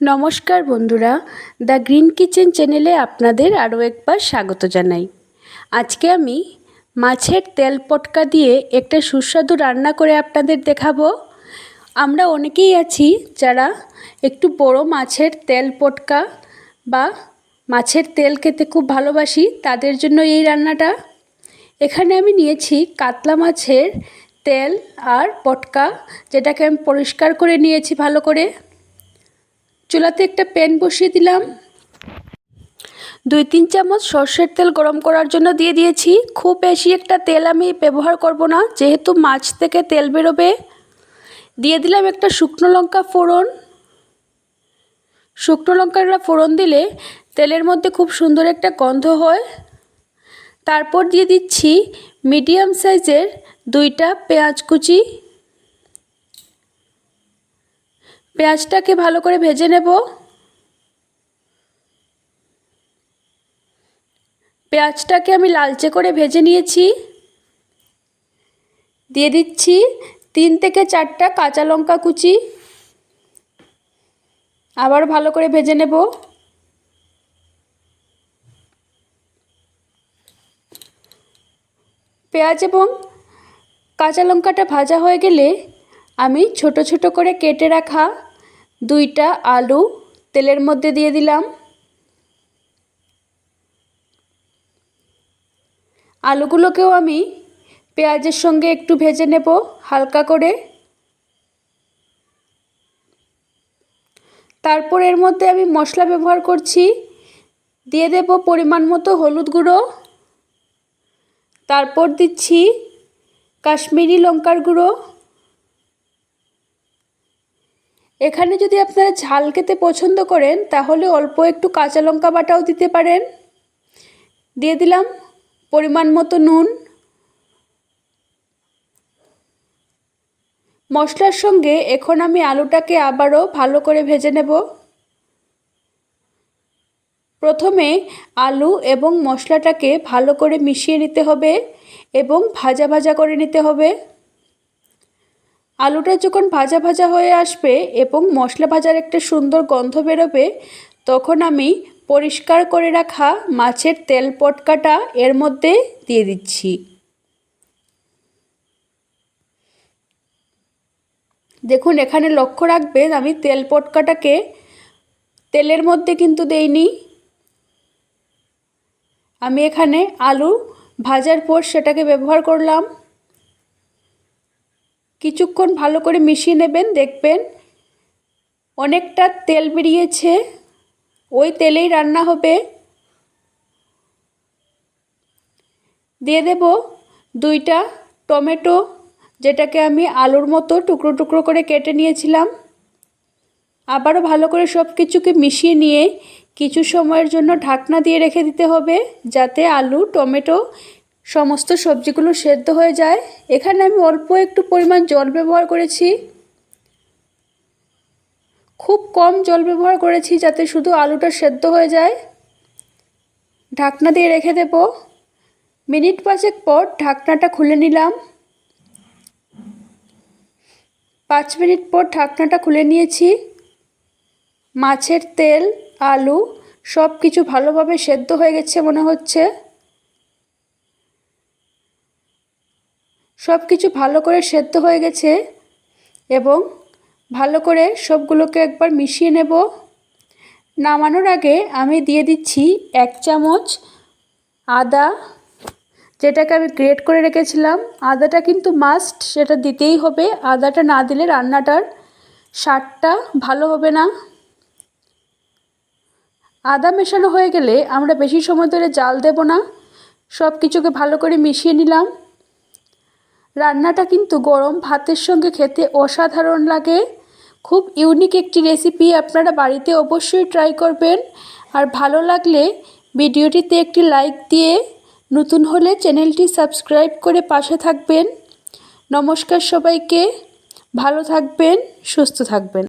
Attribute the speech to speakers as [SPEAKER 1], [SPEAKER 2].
[SPEAKER 1] নমস্কার বন্ধুরা, the green kitchen চ্যানেলে আপনাদের আরও একবার স্বাগত জানাই। আজকে আমি মাছের তেল পটকা দিয়ে একটা সুস্বাদু রান্না করে আপনাদের দেখাবো। আমরা অনেকেই আছি যারা একটু বড় মাছের তেল পটকা বা মাছের তেল খেতে খুব ভালোবাসি, তাদের জন্য এই রান্নাটা। এখানে আমি নিয়েছি কাতলা মাছের তেল আর পটকা, যেটাকে আমি পরিষ্কার করে নিয়েছি ভালো করে। চুলাতে একটা প্যান বসিয়ে দিলাম। দুই তিন চামচ সর্ষের তেল গরম করার জন্য দিয়ে দিয়েছি। খুব বেশি একটা তেল আমি ব্যবহার করব না, যেহেতু মাছ থেকে তেল বেরোবে। দিয়ে দিলাম একটা শুকনো লঙ্কা ফোড়ন। শুকনো লঙ্কাটা ফোড়ন দিলে তেলের মধ্যে খুব সুন্দর একটা গন্ধ হয়। তারপর দিয়ে দিচ্ছি মিডিয়াম সাইজের দুইটা পেঁয়াজ কুচি। পেঁয়াজটাকে ভালো করে ভেজে নেব। পেঁয়াজটাকে আমি লালচে করে ভেজে নিয়েছি। দিয়ে দিচ্ছি তিন থেকে চারটা কাঁচা লঙ্কা কুচি। আবার ভালো করে ভেজে নেব। পেঁয়াজ এবং কাঁচা লঙ্কাটা ভাজা হয়ে গেলে আমি ছোট ছোট করে কেটে রাখা দুইটা আলু তেলের মধ্যে দিয়ে দিলাম। আলুগুলোকেও আমি পেঁয়াজের সঙ্গে একটু ভেজে নেব হালকা করে। তারপর এর মধ্যে আমি মশলা ব্যবহার করছি। দিয়ে দেব পরিমাণ মতো হলুদ গুঁড়ো। তারপর দিচ্ছি কাশ্মীরি লঙ্কার গুঁড়ো। এখানে যদি আপনারা ঝাল খেতে পছন্দ করেন, তাহলে অল্প একটু কাঁচা লঙ্কা বাটাও দিতে পারেন। দিয়ে দিলাম পরিমাণ মতো নুন। মশলার সঙ্গে এখন আমি আলুটাকে আবারও ভালো করে ভেজে নেব। প্রথমে আলু এবং মশলাটাকে ভালো করে মিশিয়ে নিতে হবে এবং ভাজা ভাজা করে নিতে হবে। আলুটা যখন ভাজা ভাজা হয়ে আসবে এবং মশলা ভাজার একটা সুন্দর গন্ধ বেরোবে, তখন আমি পরিষ্কার করে রাখা মাছের তেল পটকাটা এর মধ্যে দিয়ে দিচ্ছি। দেখুন, এখানে লক্ষ্য রাখবেন, আমি তেল পটকাটাকে তেলের মধ্যে কিন্তু দেইনি। আমি এখানে আলু ভাজার পর সেটাকে ব্যবহার করলাম। কিছুক্ষণ ভালো করে মিশিয়ে নেবেন, দেখবেন অনেকটা তেল বেরিয়েছে। ওই তেলেই রান্না হবে। দিয়ে দেব দুইটা টমেটো, যেটাকে আমি আলুর মতো টুকরো টুকরো করে কেটে নিয়েছিলাম। আবারও ভালো করে সব কিছুকে মিশিয়ে নিয়ে কিছু সময়ের জন্য ঢাকনা দিয়ে রেখে দিতে হবে, যাতে আলু, টমেটো সমস্ত সবজিগুলো সেদ্ধ হয়ে যায়। এখানে আমি অল্প একটু পরিমাণ জল ব্যবহার করেছি। খুব কম জল ব্যবহার করেছি যাতে শুধু আলুটা সেদ্ধ হয়ে যায়। ঢাকনা দিয়ে রেখে দেব। মিনিট পাঁচেক পর ঢাকনাটা খুলে নিলাম। পাঁচ মিনিট পর ঢাকনাটা খুলে নিয়েছি। মাছের তেল, আলু সব কিছু ভালোভাবে সেদ্ধ হয়ে গেছে মনে হচ্ছে। সব কিছু ভালো করে সেদ্ধ হয়ে গেছে এবং ভালো করে সবগুলোকে একবার মিশিয়ে নেব। নামানোর আগে আমি দিয়ে দিচ্ছি এক চামচ আদা, যেটাকে আমি গ্রেট করে রেখেছিলাম। আদাটা কিন্তু মাস্ট, সেটা দিতেই হবে। আদাটা না দিলে রান্নাটার স্বাদটা ভালো হবে না। আদা মেশানো হয়ে গেলে আমরা বেশি সময় ধরে জাল দেব না। সব কিছুকে ভালো করে মিশিয়ে নিলাম। রান্নাটা কিন্তু গরম ভাতের সঙ্গে খেতে অসাধারণ লাগে। খুব ইউনিক একটি রেসিপি আপনারা বাড়িতে অবশ্যই ট্রাই করবেন। আর ভালো লাগলে ভিডিওটিতে একটি লাইক দিয়ে নতুন হলে চ্যানেলটি সাবস্ক্রাইব করে পাশে থাকবেন। নমস্কার সবাইকে, ভালো থাকবেন, সুস্থ থাকবেন।